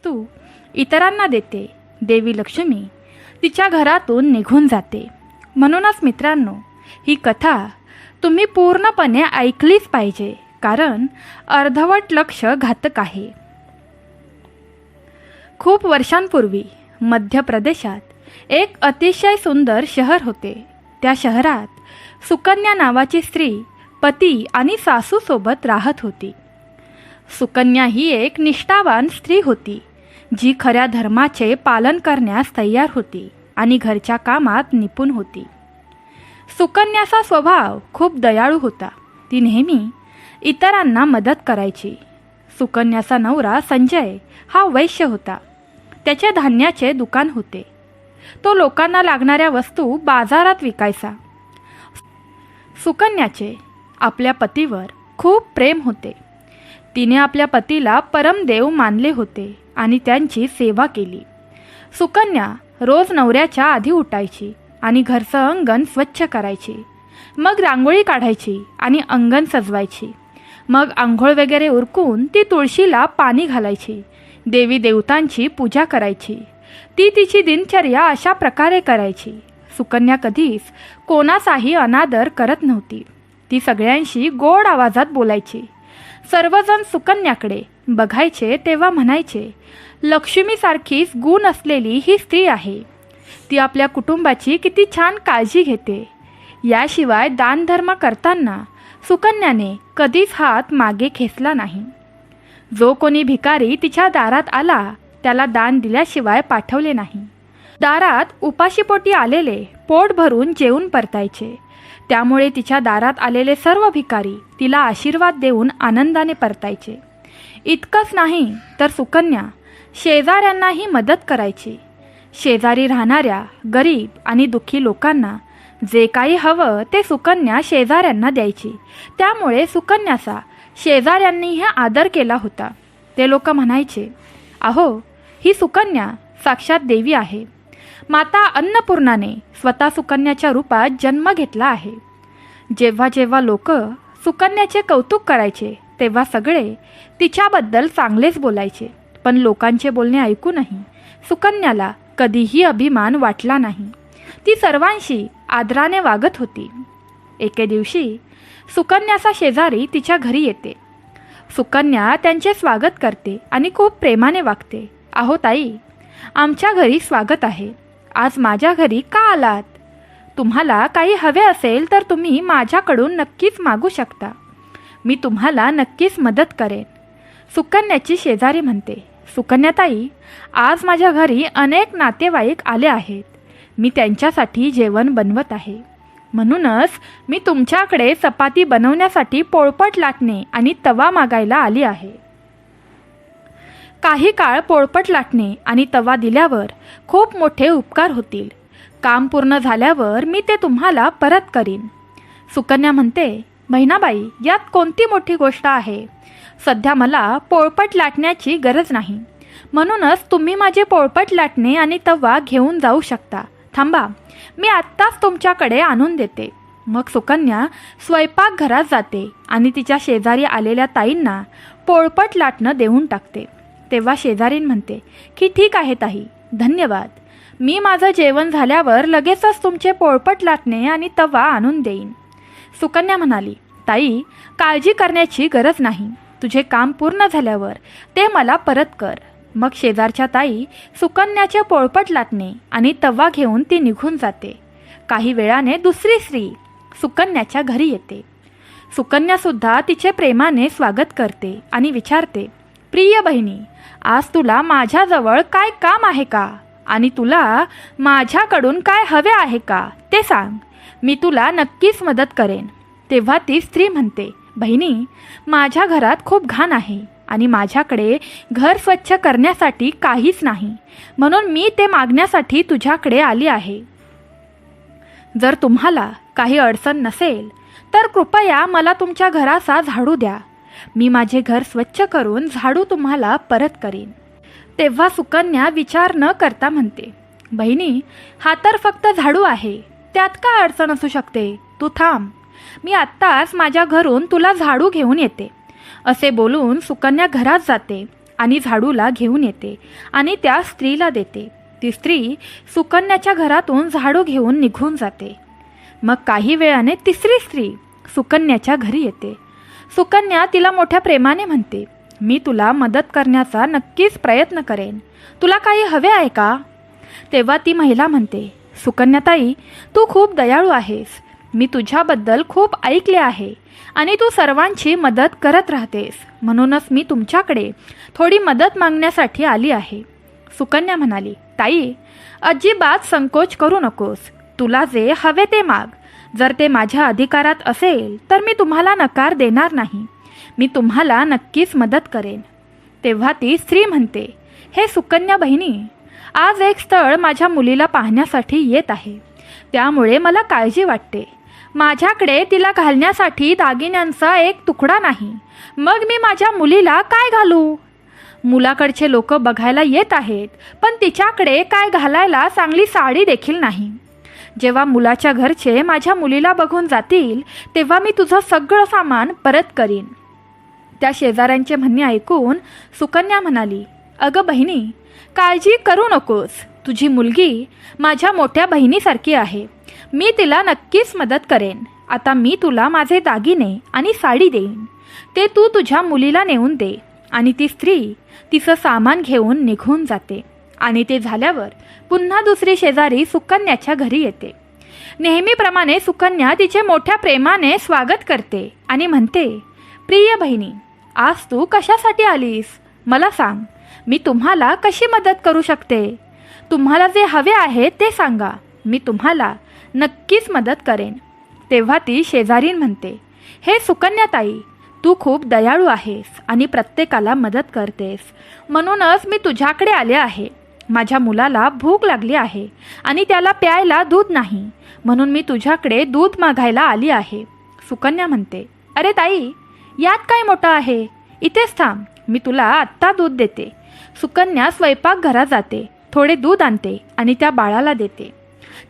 वस्तू इतरांना देते. देवी लक्ष्मी तिच्या घरातून निघून जाते. म्हणूनच मित्रांनो ही कथा तुम्ही पूर्णपणे ऐकलीच पाहिजे कारण अर्धवट लक्ष घातक आहे. खूप वर्षांपूर्वी मध्य प्रदेशात एक अतिशय सुंदर शहर होते. त्या शहरात सुकन्या नावाची स्त्री पती आणि सासूसोबत राहत होती. सुकन्या ही एक निष्ठावान स्त्री होती. जी खऱ्या धर्माचे पालन करण्यास तयार होती आणि घरच्या कामात निपुण होती. सुकन्याचा स्वभाव खूप दयाळू होता. ती नेहमी इतरांना मदत करायची. सुकन्याचा नवरा संजय हा वैश्य होता. त्याचे धान्याचे दुकान होते. तो लोकांना लागणाऱ्या वस्तू बाजारात विकायचा. सुकन्याचे आपल्या पतीवर खूप प्रेम होते. तिने आपल्या पतीला परमदेव मानले होते. आणि त्यांची सेवा केली. सुकन्या रोज नवऱ्याच्या आधी उठायची आणि घरचं अंगण स्वच्छ करायची. मग रांगोळी काढायची आणि अंगण सजवायची. मग आंघोळ वगैरे उरकून ती तुळशीला पाणी घालायची. देवी देवतांची पूजा करायची. ती तिची दिनचर्या अशा प्रकारे करायची. सुकन्या कधीच कोणाचाही अनादर करत नव्हती. ती सगळ्यांशी गोड आवाजात बोलायची. सर्वजण सुकन्याकडे बघायचे तेव्हा म्हणायचे लक्ष्मीसारखीच गुण असलेली ही स्त्री आहे. ती आपल्या कुटुंबाची किती छान काळजी घेते. याशिवाय दानधर्म करताना सुकन्याने कधीच हात मागे खेचला नाही. जो कोणी भिकारी तिच्या दारात आला त्याला दान दिल्याशिवाय पाठवले नाही. दारात उपाशीपोटी आलेले पोट भरून जेवून परतायचे. त्यामुळे तिच्या दारात आलेले सर्व भिकारी तिला आशीर्वाद देऊन आनंदाने परतायचे. इतकंच नाही तर सुकन्या शेजाऱ्यांनाही मदत करायची. शेजारी राहणाऱ्या गरीब आणि दुःखी लोकांना जे काही हवं ते सुकन्या शेजाऱ्यांना द्यायची. त्यामुळे सुकन्याचा शेजाऱ्यांनीही आदर केला होता. ते लोक म्हणायचे अहो ही सुकन्या साक्षात देवी आहे. माता अन्नपूर्णाने स्वतः सुकन्याच्या रूपात जन्म घेतला आहे. जेव्हा जेव्हा लोक सुकन्याचे कौतुक करायचे तेव्हा सगळे तिच्याबद्दल चांगलेच बोलायचे पण लोकांचे बोलणे ऐकूनही सुकन्याला कधीही अभिमान वाटला नाही. ती सर्वांशी आदराने वागत होती. एके दिवशी सुकन्याचा शेजारी तिच्या घरी येते. सुकन्या त्यांचे स्वागत करते आणि खूप प्रेमाने वागते. अहो ताई आमच्या घरी स्वागत आहे. आज माझ्या घरी का आलात? तुम्हाला काही हवे असेल तर तुम्ही माझ्याकडून नक्कीच मागू शकता. मी तुम्हाला नक्कीच मदत करेन. सुकन्याची शेजारी म्हणते सुकन्याताई आज माझ्या घरी अनेक नातेवाईक आले आहेत. मी त्यांच्यासाठी जेवण बनवत आहे. म्हणूनच मी तुमच्याकडे चपाती बनवण्यासाठी पोळपट लाटणे आणि तवा मागायला आली आहे. काही काळ पोळपट लाटणे आणि तवा दिल्यावर खूप मोठे उपकार होतील. काम पूर्ण झाल्यावर मी ते तुम्हाला परत करीन. सुकन्या म्हणते बहिणाबाई यात कोणती मोठी गोष्ट आहे? सध्या मला पोळपट लाटण्याची गरज नाही. म्हणूनच तुम्ही माझे पोळपट लाटणे आणि तवा घेऊन जाऊ शकता. थांबा मी आत्ताच तुमच्याकडे आणून देते. मग सुकन्या स्वयंपाकघरात जाते आणि तिच्या शेजारी आलेल्या ताईंना पोळपट लाटणं देऊन टाकते. तेव्हा शेजारीन म्हणते की ठीक आहे ताई धन्यवाद. मी माझं जेवण झाल्यावर लगेचच तुमचे पोळपट लाटणे आणि तवा आणून देईन. सुकन्या म्हणाली ताई काळजी करण्याची गरज नाही. तुझे काम पूर्ण झाल्यावर ते मला परत कर. मग शेजारच्या ताई सुकन्याचे पोळपट लाटणे आणि तवा घेऊन ती निघून जाते. काही वेळाने दुसरी स्त्री सुकन्याच्या घरी येते. सुकन्यासुद्धा तिचे प्रेमाने स्वागत करते आणि विचारते प्रिय बहिणी आज तुला माझ्याजवळ काय काम आहे का? आणि तुला माझ्याकडून काय हवे आहे का? ते सांग. मी तुला नक्कीच मदत करेन. तेव्हा ती स्त्री म्हणते बहिणी माझ्या घरात खूप घाण आहे आणि माझ्याकडे घर स्वच्छ करण्यासाठी काहीच नाही. म्हणून मी ते मागण्यासाठी तुझ्याकडे आली आहे. जर तुम्हाला काही अडचण नसेल तर कृपया मला तुमच्या घराचा झाडू द्या. मी माझे घर स्वच्छ करून झाडू तुम्हाला परत करीन. तेव्हा सुकन्या विचार न करता म्हणते बहिणी हा तर फक्त झाडू आहे. त्यात काय अडचण असू शकते? तू थांब. मी आत्ताच माझ्या घरून तुला झाडू घेऊन येते. असे बोलून सुकन्या घरात जाते आणि झाडूला घेऊन येते आणि त्या स्त्रीला देते. ती स्त्री सुकन्याच्या घरातून झाडू घेऊन निघून जाते. मग काही वेळाने तिसरी स्त्री सुकन्याच्या घरी येते. सुकन्या तिला मोठ्या प्रेमाने म्हणते मी तुला मदत करण्याचा नक्कीच प्रयत्न करेन. तुला काही हवे आहे का? तेव्हा ती महिला म्हणते सुकन्याताई तू खूप दयाळू आहेस. मी तुझ्याबद्दल खूप ऐकले आहे आणि तू सर्वांची मदत करत राहतेस. म्हणूनच मी तुमच्याकडे थोडी मदत मागण्यासाठी आली आहे. सुकन्या म्हणाली ताई अजिबात संकोच करू नकोस. तुला जे हवे ते माग. जर ते माझ्या अधिकारात असेल तर मी तुम्हाला नकार देणार नाही. मी तुम्हाला नक्कीच मदत करेन. तेव्हा ती स्त्री म्हणते हे सुकन्या बहिणी आज एक स्थळ माझ्या मुलीला पाहण्यासाठी येत आहे. त्यामुळे मला काळजी वाटते. माझ्याकडे तिला घालण्यासाठी दागिन्यांचा एक तुकडा नाही. मग मी माझ्या मुलीला काय घालू? मुलाकडचे लोक बघायला येत आहेत पण तिच्याकडे काय घालायला चांगली साडी देखील नाही. जेव्हा मुलाच्या घरचे माझ्या मुलीला बघून जातील तेव्हा मी तुझं सगळं सामान परत करीन. त्या शेजाऱ्यांचे म्हणणे ऐकून सुकन्या म्हणाली अगं बहिणी काळजी करू नकोस. तुझी मुलगी माझ्या मोठ्या बहिणीसारखी आहे. मी तिला नक्कीच मदत करेन. आता मी तुला माझे दागिने आणि साडी देईन. ते तू तुझ्या मुलीला नेऊन दे आणि ती स्त्री तिचं सामान घेऊन निघून जाते. आणि ते झाल्यावर पुन्हा दुसरी शेजारी सुकन्याच्या घरी येते. नेहमीप्रमाणे सुकन्या तिचे मोठ्या प्रेमाने स्वागत करते आणि म्हणते प्रिय बहिणी आज तू कशासाठी आलीस? मला सांग. मी तुम्हाला कशी मदत करू शकते? तुम्हाला जे हवे आहे ते सांगा. मी तुम्हाला नक्कीच मदत करेन. तेव्हा ती शेजारीन म्हणते हे सुकन्याताई तू खूप दयाळू आहेस आणि प्रत्येकाला मदत करतेस. म्हणूनच मी तुझ्याकडे आले आहे. माझ्या मुलाला भूक लागली आहे आणि त्याला प्यायला दूध नाही. म्हणून मी तुझ्याकडे दूध मागायला आली आहे. सुकन्या म्हणते अरे ताई यात काय मोठं आहे? इथेच थांब. मी तुला आत्ता दूध देते. सुकन्या स्वयंपाकघरात जाते थोडे दूध आणते आणि त्या बाळाला देते.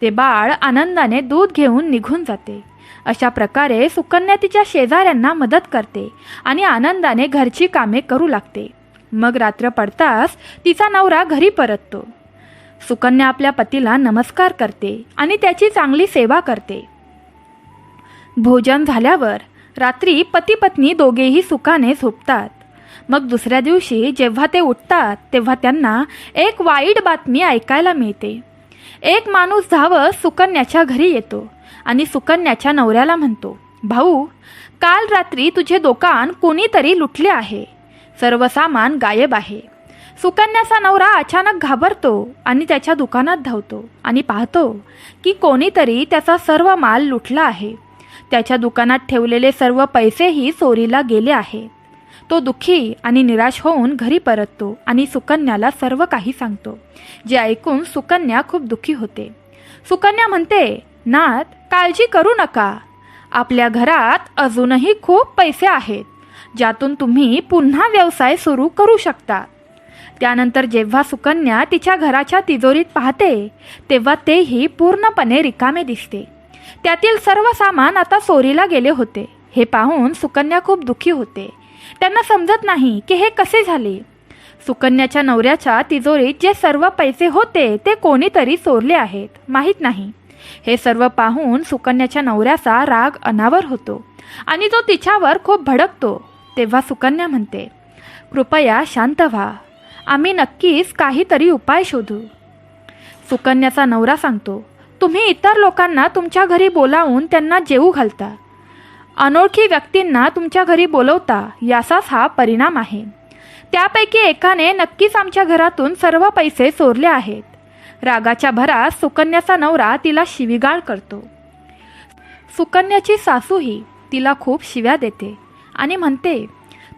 ते बाळ आनंदाने दूध घेऊन निघून जाते. अशा प्रकारे सुकन्या तिच्या शेजाऱ्यांना मदत करते आणि आनंदाने घरची कामे करू लागते. मग रात्र पडताच तिचा नवरा घरी परततो. सुकन्या आपल्या पतीला नमस्कार करते आणि त्याची चांगली सेवा करते. भोजन झाल्यावर रात्री पती पत्नी दोघेही सुखाने झोपतात. मग दुसऱ्या दिवशी जेव्हा ते उठतात तेव्हा त्यांना एक वाईट बातमी ऐकायला मिळते. एक माणूस धावत सुकन्याच्या घरी येतो आणि सुकन्याच्या नवऱ्याला म्हणतो भाऊ काल रात्री तुझे दुकान कोणीतरी लुटले आहे. सर्व सामान गायब आहे. सुकन्याचा नवरा अचानक घाबरतो आणि त्याच्या दुकानात धावतो आणि पाहतो की कोणीतरी त्याचा सर्व माल लुटला आहे. त्याच्या दुकानात ठेवलेले सर्व पैसेही चोरीला गेले आहेत तो दुःखी आणि निराश होऊन घरी परततो आणि सुकन्याला सर्व काही सांगतो. जे ऐकून सुकन्या खूप दुःखी होते. सुकन्या म्हणते नाथ काळजी करू नका. आपल्या घरात अजूनही खूप पैसे आहेत ज्यातून तुम्ही पुन्हा व्यवसाय सुरू करू शकता. त्यानंतर जेव्हा सुकन्या तिच्या घराच्या तिजोरीत पाहते तेव्हा तेही पूर्णपणे रिकामे दिसते. त्यातील सर्व सामान आता चोरीला गेले होते. हे पाहून सुकन्या खूप दुःखी होते. त्यांना समजत नाही की हे कसे झाले. सुकन्याच्या नवऱ्याच्या तिजोरीत जे सर्व पैसे होते ते कोणीतरी चोरले आहेत माहीत नाही. हे सर्व पाहून सुकन्याच्या नवऱ्याचा राग अनावर होतो आणि तो तिच्यावर खूप भडकतो. तेव्हा सुकन्या म्हणते कृपया शांत व्हा. आम्ही नक्कीच काहीतरी उपाय शोधू. सुकन्याचा नवरा सांगतो तुम्ही इतर लोकांना तुमच्या घरी बोलावून त्यांना जेवू घालता. अनोळखी व्यक्तींना तुमच्या घरी बोलवता याचाच हा परिणाम आहे. त्यापैकी एकाने नक्कीच आमच्या घरातून सर्व पैसे चोरले आहेत. रागाच्या भरात सुकन्याचा नवरा तिला शिवीगाळ करतो. सुकन्याची सासूही तिला खूप शिव्या देते आणि म्हणते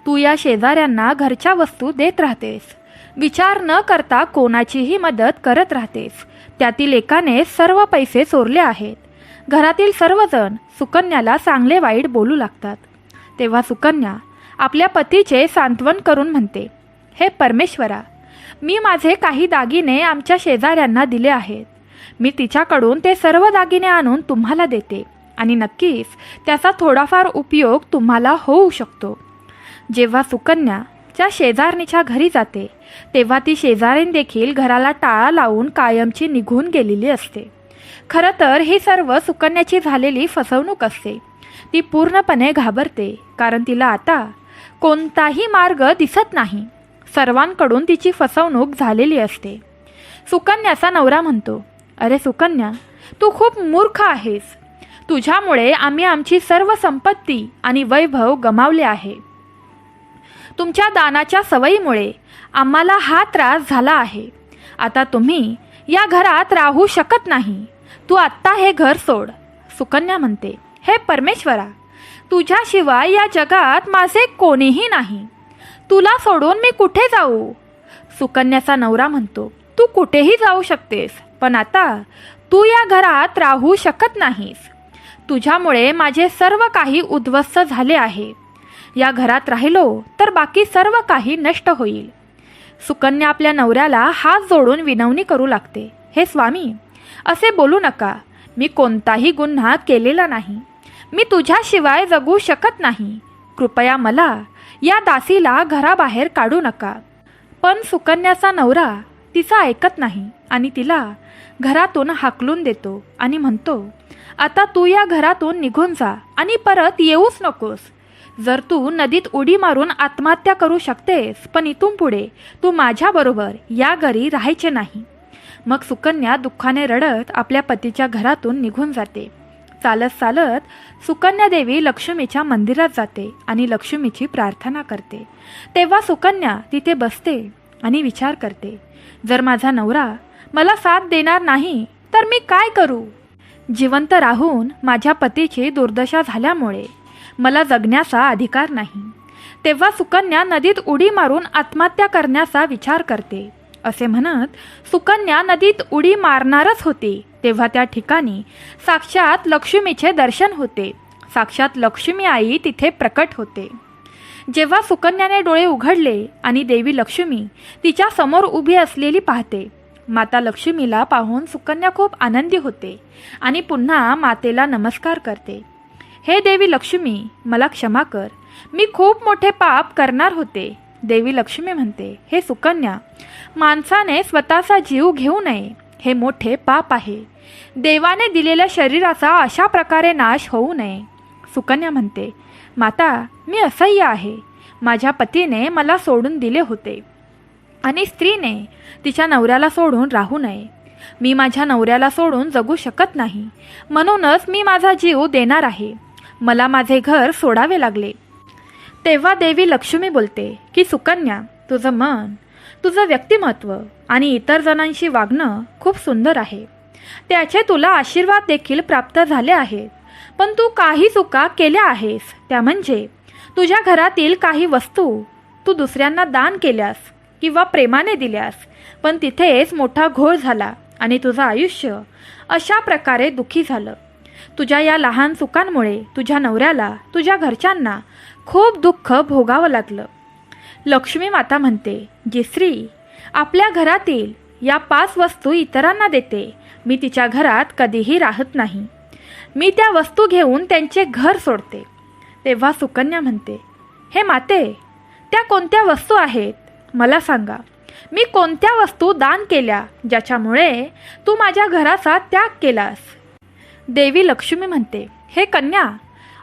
तू या शेजाऱ्यांना घरच्या वस्तू देत राहतेस. विचार न करता कोणाचीही मदत करत राहतेस. त्यातील एकाने सर्व पैसे चोरले आहेत. घरातील सर्वजण सुकन्याला चांगले वाईट बोलू लागतात. तेव्हा सुकन्या आपल्या पतीचे सांत्वन करून म्हणते हे परमेश्वरा मी माझे काही दागिने आमच्या शेजाऱ्यांना दिले आहेत. मी तिच्याकडून ते सर्व दागिने आणून तुम्हाला देते आणि नक्कीच त्याचा थोडाफार उपयोग तुम्हाला होऊ शकतो. जेव्हा सुकन्या नवऱ्याच्या शेजारणीच्या घरी जाते तेव्हा ती शेजारीण देखील घराला टाळा लावून कायमची निघून गेलेली असते. खरं तर ही सर्व सुकन्याची झालेली फसवणूक असते. ती पूर्णपणे घाबरते कारण तिला आता कोणताही मार्ग दिसत नाही. सर्वांकडून तिची फसवणूक झालेली असते. सुकन्याचा नवरा म्हणतो अरे सुकन्या तू खूप मूर्ख आहेस. तुझ्यामुळे आम्ही आमची सर्व संपत्ती आणि वैभव गमावले आहे. तुमच्या दानाच्या सवयीमुळे आम्हाला हा त्रास झाला आहे. आता तुम्ही या घरात राहू शकत नाही. तू आत्ता हे घर सोड. सुकन्या म्हणते हे परमेश्वरा तुझ्याशिवाय या जगात माझे कोणीही नाही. तुला सोडून मी कुठे जाऊ? सुकन्याचा नवरा म्हणतो तू कुठेही जाऊ शकतेस पण आता तू या घरात राहू शकत नाहीस. तुझ्यामुळे माझे सर्व काही उद्ध्वस्त झाले आहे. या घरात राहिलो तर बाकी सर्व काही नष्ट होईल. सुकन्या आपल्या नवऱ्याला हात जोडून विनवणी करू लागते हे स्वामी असे बोलू नका. मी कोणताही गुन्हा केलेला नाही. मी तुझ्याशिवाय जगू शकत नाही. कृपया मला या दासीला घराबाहेर काढू नका. पण सुकन्याचा नवरा तिचा ऐकत नाही आणि तिला घरातून हाकलून देतो आणि म्हणतो आता तू या घरातून निघून जा आणि परत येऊच नकोस. जर तू नदीत उडी मारून आत्महत्या करू शकतेस पण इथून पुढे तू माझ्याबरोबर या घरी राहायचे नाही. मग सुकन्या दुःखाने रडत आपल्या पतीच्या घरातून निघून जाते. चालत चालत सुकन्या देवी लक्ष्मीच्या मंदिरात जाते आणि लक्ष्मीची प्रार्थना करते. तेव्हा सुकन्या तिथे बसते आणि विचार करते. जर माझा नवरा मला साथ देणार नाही तर मी काय करू? जिवंत राहून माझ्या पतीची दुर्दशा झाल्यामुळे मला जगण्याचा अधिकार नाही. तेव्हा सुकन्या नदीत उडी मारून आत्महत्या करण्याचा विचार करते. असे म्हणत सुकन्या नदीत उडी मारणारच होती. तेव्हा त्या ठिकाणी साक्षात लक्ष्मीचे दर्शन होते. साक्षात लक्ष्मी आई तिथे प्रकट होते. जेव्हा सुकन्याने डोळे उघडले आणि देवी लक्ष्मी तिच्या समोर उभी असलेली पाहते. माता लक्ष्मीला पाहून सुकन्या खूप आनंदी होते आणि पुन्हा मातेला नमस्कार करते. हे देवी लक्ष्मी मला क्षमा कर. मी खूप मोठे पाप करणार होते. देवी लक्ष्मी म्हणते हे सुकन्या माणसाने स्वतःचा जीव घेऊ नये हे मोठे पाप आहे. देवाने दिलेल्या शरीराचा अशा प्रकारे नाश होऊ नये. सुकन्या म्हणते माता मी असह्य आहे. माझ्या पतीने मला सोडून दिले होते आणि स्त्रीने तिच्या नवऱ्याला सोडून राहू नये. मी माझ्या नवऱ्याला सोडून जगू शकत नाही. म्हणूनच मी माझा जीव देणार आहे. मला माझे घर सोडावे लागले. तेव्हा देवी लक्ष्मी बोलते की सुकन्या तुझं मन तुझं व्यक्तिमत्व आणि इतर जणांशी वागणं खूप सुंदर आहे. त्याचे तुला आशीर्वाद देखील प्राप्त झाले आहेत. पण तू काही चुका केल्या आहेस. त्या म्हणजे तुझ्या घरातील काही वस्तू तू दुसऱ्यांना दान केल्यास किंवा प्रेमाने दिल्यास पण तिथेच मोठा घोळ झाला आणि तुझं आयुष्य अशा प्रकारे दुःखी झालं. तुझ्या या लहान चुकांमुळे तुझ्या नवऱ्याला तुझ्या घरच्यांना खूप दुःख भोगावं लागलं. लक्ष्मी माता म्हणते जी आपल्या घरातील या पाच वस्तू इतरांना देते. मी तिच्या घरात कधीही राहत नाही. मी त्या वस्तू घेऊन त्यांचे घर सोडते. तेव्हा सुकन्या म्हणते हे माते त्या कोणत्या वस्तू आहेत? मला सांगा. मी कोणत्या वस्तू दान केल्या ज्याच्यामुळे तू माझ्या घराचा त्याग केलास? देवी लक्ष्मी म्हणते हे कन्या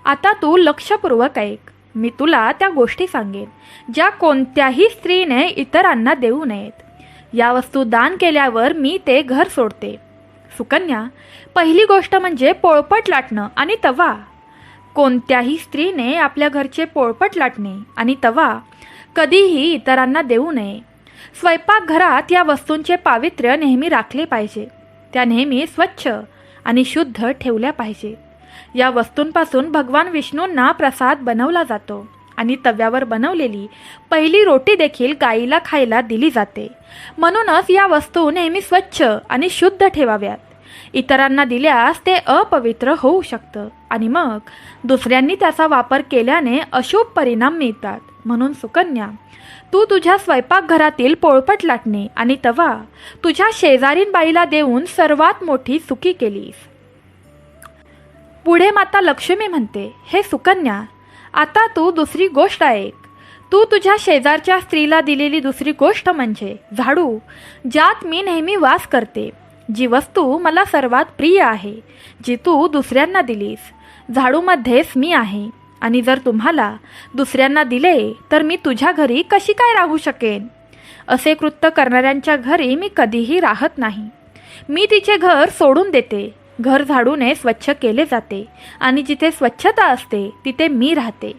आता तू लक्षपूर्वक ऐक. मी तुला त्या गोष्टी सांगेन ज्या कोणत्याही स्त्रीने इतरांना देऊ नयेत. या वस्तू दान केल्यावर मी ते घर सोडते. सुकन्या पहिली गोष्ट म्हणजे पोळपट लाटणं आणि तवा. कोणत्याही स्त्रीने आपल्या घरचे पोळपट लाटणे आणि तवा कधीही इतरांना देऊ नये. स्वयंपाकघरात या वस्तूंचे पावित्र्य नेहमी राखले पाहिजे. त्या नेहमी स्वच्छ आणि शुद्ध ठेवल्या पाहिजे या वस्तूंपासून भगवान विष्णूंना प्रसाद बनवला जातो. आणि तव्यावर बनवलेली पहिली रोटी देखील गाईला खायला दिली जाते. म्हणूनच या वस्तू नेहमी स्वच्छ आणि शुद्ध ठेवाव्यात. इतरांना दिल्यास ते अपवित्र होऊ शकतं. आणि मग दुसऱ्यांनी त्याचा वापर केल्याने अशुभ परिणाम मिळतात. म्हणून सुकन्या तू तुझ्या स्वयंपाकघरातील पोळपट लाटणे आणि तवा तुझ्या शेजारीन बाईला देऊन सर्वात मोठी चुकी केलीस. पुढे माता लक्ष्मी म्हणते हे सुकन्या आता तू दुसरी गोष्ट ऐक. तू तुझ्या शेजारच्या स्त्रीला दिलेली दुसरी गोष्ट म्हणजे झाडू ज्यात मी नेहमी वास करते. जी वस्तू मला सर्वात प्रिय आहे जी तू दुसऱ्यांना दिलीस. झाडूमध्येच मी आहे. आणि जर तुम्हाला दुसऱ्यांना दिले तर मी तुझ्या घरी कशी काय राहू शकेन? असे कृत्य करणाऱ्यांच्या घरी मी कधीही राहत नाही. मी तिचे घर सोडून देते. घर झाडूने स्वच्छ केले जाते आणि जिथे स्वच्छता असते तिथे मी राहते.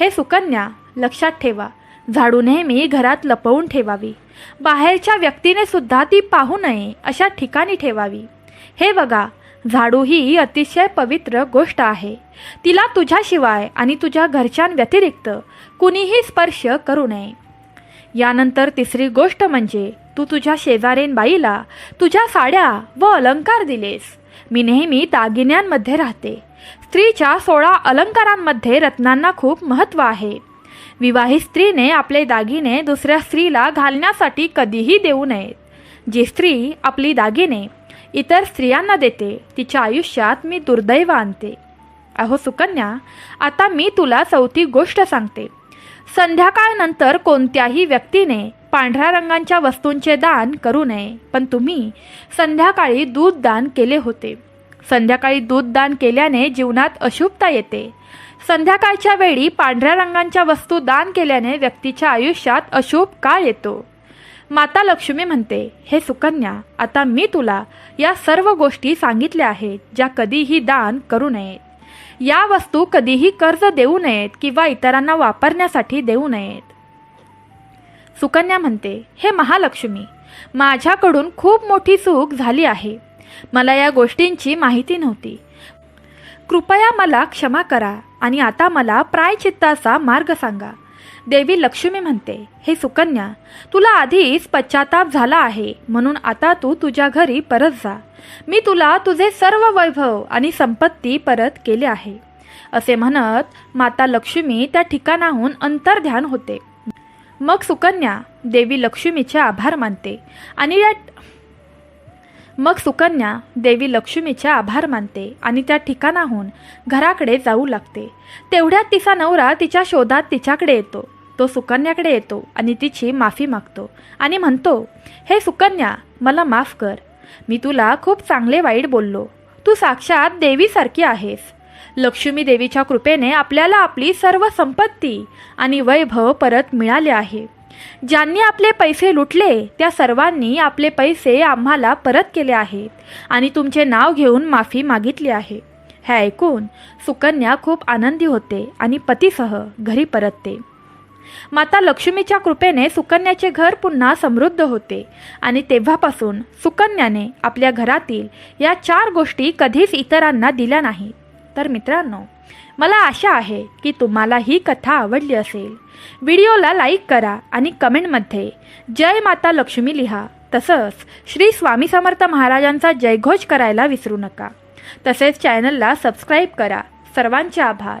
हे सुकन्या लक्षात ठेवा झाडू नेहमी घरात लपवून ठेवावी. बाहेरच्या व्यक्तीने सुद्धा ती पाहू नये अशा ठिकाणी ठेवावी. हे बघा झाडू ही अतिशय पवित्र गोष्ट आहे. तिला तुझ्याशिवाय आणि तुझ्या घरच्यांव्यतिरिक्त कुणीही स्पर्श करू नये. यानंतर तिसरी गोष्ट म्हणजे तू तुझ्या शेजारीन बाईला तुझ्या साड्या व अलंकार दिलेस. मी नेहमी दागिन्यांमध्ये राहते. स्त्रीच्या सोळा अलंकारांमध्ये रत्नांना खूप महत्त्व आहे. विवाहित स्त्रीने आपले दागिने दुसऱ्या स्त्रीला घालण्यासाठी कधीही देऊ नयेत. जी स्त्री आपली दागिने इतर स्त्रियांना देते तिच्या आयुष्यात मी दुर्दैव आणते. अहो सुकन्या आता मी तुला चौथी गोष्ट सांगते. संध्याकाळनंतर कोणत्याही व्यक्तीने पांढऱ्या रंगांच्या वस्तूंचे दान करू नये. पण तुम्ही संध्याकाळी दूध दान केले होते. संध्याकाळी दूध दान केल्याने जीवनात अशुभता येते. संध्याकाळच्या वेळी पांढऱ्या रंगांच्या वस्तू दान केल्याने व्यक्तीच्या आयुष्यात अशुभ काळ येतो. माता लक्ष्मी म्हणते हे सुकन्या आता मी तुला या सर्व गोष्टी सांगितल्या आहेत ज्या कधीही दान करू नयेत. या वस्तू कधीही कर्ज देऊ नयेत किंवा इतरांना वापरण्यासाठी देऊ नयेत. सुकन्या म्हणते हे महालक्ष्मी माझ्याकडून खूप मोठी चूक झाली आहे. मला या गोष्टींची माहिती नव्हती. कृपया मला क्षमा करा आणि आता मला प्रायचित्ताचा मार्ग सांगा. देवी लक्ष्मी म्हणते हे सुकन्या तुला आधीच पश्चाताप झाला आहे म्हणून आता तू तुझ्या घरी परत जा. मी तुला तुझे सर्व वैभव आणि संपत्ती परत केले आहे. असे म्हणत माता लक्ष्मी त्या ठिकाणाहून अंतर्ध्यान होते. मग सुकन्या देवी लक्ष्मीचे आभार मानते आणि या मग सुकन्या देवी लक्ष्मीचे आभार मानते आणि त्या ठिकाणाहून घराकडे जाऊ लागते. तेवढ्यात तिचा नवरा तिच्या शोधात तिच्याकडे येतो. तो सुकन्याकडे येतो आणि तिची माफी मागतो. आणि म्हणतो हे सुकन्या मला माफ कर. मी तुला खूप चांगले वाईट बोललो. तू साक्षात देवीसारखी आहेस. लक्ष्मी देवीच्या कृपेने आपल्याला आपली सर्व संपत्ती आणि वैभव परत मिळाले आहे. ज्यांनी आपले पैसे लुटले त्या सर्वांनी आपले पैसे आम्हाला परत केले आहेत आणि तुमचे नाव घेऊन माफी मागितली आहे. हे ऐकून सुकन्या खूप आनंदी होते आणि पतीसह घरी परतते. माता लक्ष्मीच्या कृपेने सुकन्याचे घर पुन्हा समृद्ध होते. आणि तेव्हापासून सुकन्याने आपल्या घरातील या चार गोष्टी कधीच इतरांना दिल्या नाहीत. तर मित्रांनो मला आशा आहे की तुम्हाला ही कथा आवडली असेल. व्हिडिओला लाईक करा आणि कमेंटमध्ये जय माता लक्ष्मी लिहा. तसंच श्री स्वामी समर्थ महाराजांचा जयघोष करायला विसरू नका. तसेच चॅनलला सबस्क्राईब करा. सर्वांचे आभार.